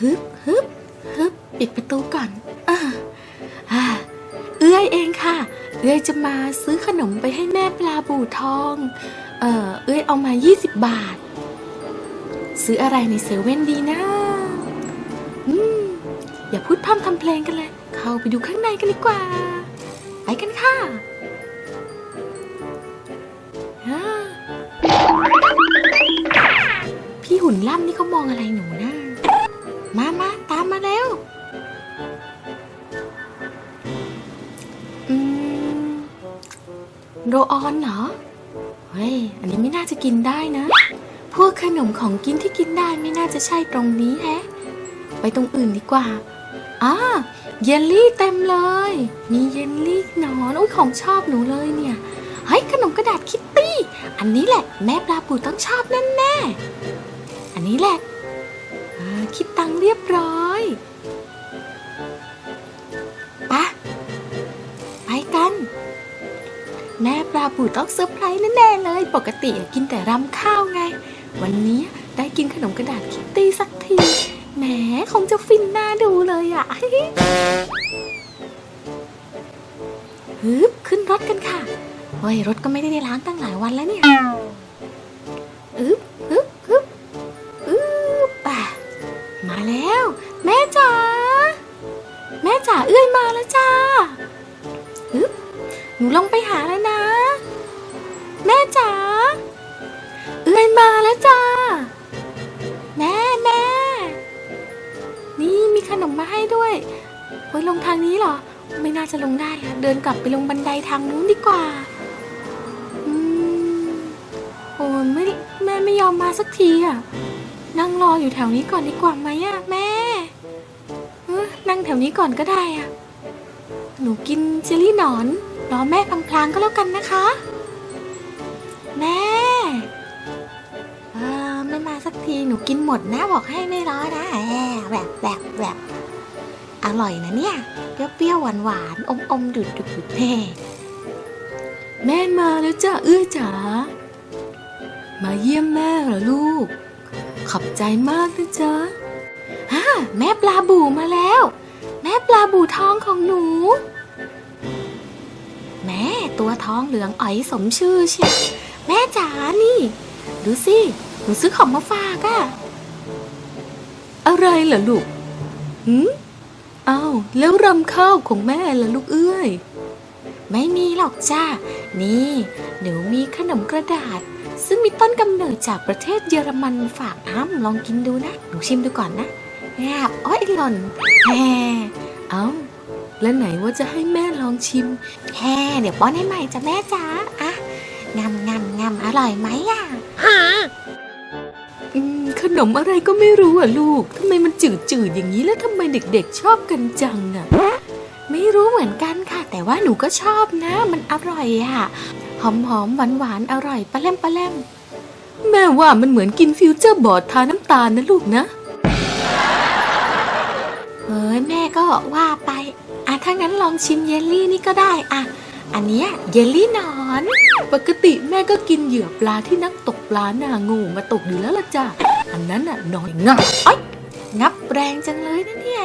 ฮึบฮึบฮึบปิดประตูก่อนอ่าอ่าเอื้อยเองค่ะ เอื้อยจะมาซื้อขนมไปให้แม่ปลาบูทอง เออเอื้อยเอามา 20 บาท ซื้ออะไรในเซเว่นดีนะอืมอย่าพูดพร่ำทำเพลงกันเลย เข้าไปดูข้างในกันดีกว่า ไปกันค่ะพี่หุ่นล่ำนี่เขามองอะไรหนูนะ มามาตามมาแล้ว อืม โรออนเหรอ เฮ้ย อันนี้ไม่น่าจะกินได้นะ พวกขนมของกินที่กินได้ไม่น่าจะใช่ตรงนี้แฮะ ไปตรงอื่นดีกว่าอ่าเยลลี่เต็มเลย มีเยลลี่หนอนอุ้ยของชอบหนูเลยเนี่ย เฮ้ยขนมกระดาษคิตตี้ อันนี้แหละ แม่ปลาปูต้องชอบแน่แน่อันนี้แหละ คิดตังเรียบร้อยปะไปกัน แม่ปลาปูต้องเซอร์ไพรส์แน่ๆเลย ปกติกินแต่รำข้าวไง วันนี้ได้กินขนมกระดาษคิตตี้สักที แหมคงจะฟินหน้าดูเลยอะฮึบขึ้นรถกันค่ะเฮ้ยรถก็ไม่ได้ล้างตั้งหลายวันแล้วเนี่ยอึบฮึบ เอื้อยมาแล้วจ้าฮึบหนูลงไปหาแล้วนะ แม่จ๋าเอื้อยมาแล้วจ้า แม่แม่นี่มีขนมมาให้ด้วยเฮ้ลงทางนี้เหรอ ไม่น่าจะลงได้อะเดินกลับไปลงบันไดทางนู้นดีกว่าอืมโอ้ไม่แม่ไม่ยอมมาสักทีอะนั่งรออยู่แถวนี้ก่อนดีกว่าไหมอะแม่ นั่งแถวนี้ก่อนก็ได้อะหนูกินเจลลี่หนอนรอแม่พลางๆก็แล้วกันนะคะ แม่เออไม่มาสักทีหนูกินหมดนะบอกให้ไม่ร้อนะแอบแบบแบบแบบอร่อยนะเนี่ยเปรี้ยวๆหวานหวานๆอมอมดุดดุดๆแม่แม่มาแล้วจ้าเอื้อจ๋ามาเยี่ยมแม่เหรอลูก ขอบใจมากนะจ๊ะฮ่าแม่ปลาบูมาแล้ว ปลาบูทองของหนู แม่ตัวท้องเหลืองอ๋อยสมชื่อเชียวแม่จ๋านี่ ดูสิ หนูซื้อของมาฝากอะอะไรล่ะลูกหืมอ้าวแล้วรำข้าวของแม่ล่ะลูกเอ้ย ไม่มีหรอกจ้า นี่ หนูมีขนมกระดาษ ซึ่งมีต้นกำเนิดจากประเทศเยอรมันฝากอ้ำลองกินดูนะ หนูชิมดูก่อนนะแอบอ้อยหล่นแฮ เอ้า แล้วไหนว่าจะให้แม่ลองชิม แฮเดี๋ยวป้อนให้ใหม่จ้ะแม่จ๋าอะงำงำงำอร่อยไหมอะอืมขนมอะไรก็ไม่รู้อะลูกทำไมมันจืดจืดๆอย่างนี้แล้วทำไมเด็กๆชอบกันจังอะ ไม่รู้เหมือนกันค่ะ แต่ว่าหนูก็ชอบนะ มันอร่อยอะ หอมหอมหวานหวานๆอร่อยปลาแลมปลาแลมแม่ว่ามันเหมือนกินฟิวเจอร์บอร์ดทาน้ำตาลนะลูกนะ ก็ว่าไป อะถ้างั้นลองชิมเยลลี่นี่ก็ได้อะ อันเนี้ยเยลลี่หนอน ปกติแม่ก็กินเหยื่อปลาที่นักตกปลาหน้างูมาตกอยู่แล้วล่ะจ้ะ อันนั้นน่ะหน่อยงับอ้ยงับแรงจังเลยนะเนี่ย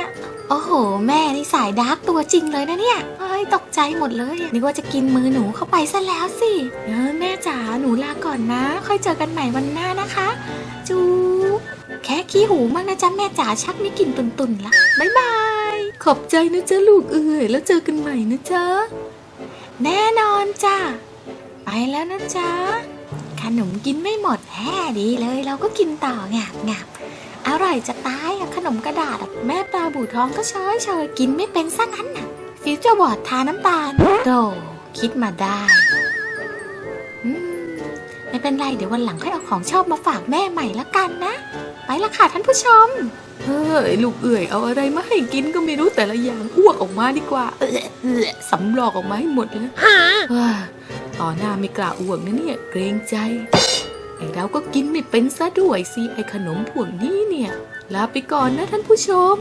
โอ้โห แม่นี่สายดาร์กตัวจริงเลยนะเนี่ยเฮ้ยตกใจหมดเลยนึกว่าจะกินมือหนูเข้าไปซะแล้วสิเออแม่จ๋าหนูลาก่อนนะ ค่อยเจอกันใหม่วันหน้านะคะ จูบแค่ขี้หูมากนะจ๊ะแม่จ๋าชักมีกลิ่นตุนๆละบ๊ายบาย ขอบใจนะจ๊ะลูกเอ๋ยแล้วเจอกันใหม่นะจ๊ะ แน่นอนจ้ะ ไปแล้วนะจ๊ะ ขนมกินไม่หมดแฮ่ดีเลย เราก็กินต่องับงับอร่อยจะตายอะขนมกระดาษอะแม่ปลาบูทองก็เชยเชยกินไม่เป็นซะงั้นน่ะฟิวเจอร์บอร์ดทาน้ำตาลโดคิดมาได้ไม่เป็นไรเดี๋ยววันหลังค่อยเอาของชอบมาฝากแม่ใหม่ละกันนะ ไปละค่ะท่านผู้ชม เฮ้ยลูกเอื่อยเอาอะไรมาให้กินก็ไม่รู้แต่ละอย่างอ้วกออกมาดีกว่า เออเออสำรอกออกมาให้หมดเลยว้าต่อหน้าไม่กล้าอ้วกนะเนี่ยเกรงใจไอ้เราก็กินไม่เป็นซะด้วยสิไอ้ขนมพวกนี้เนี่ย ลาไปก่อนนะท่านผู้ชม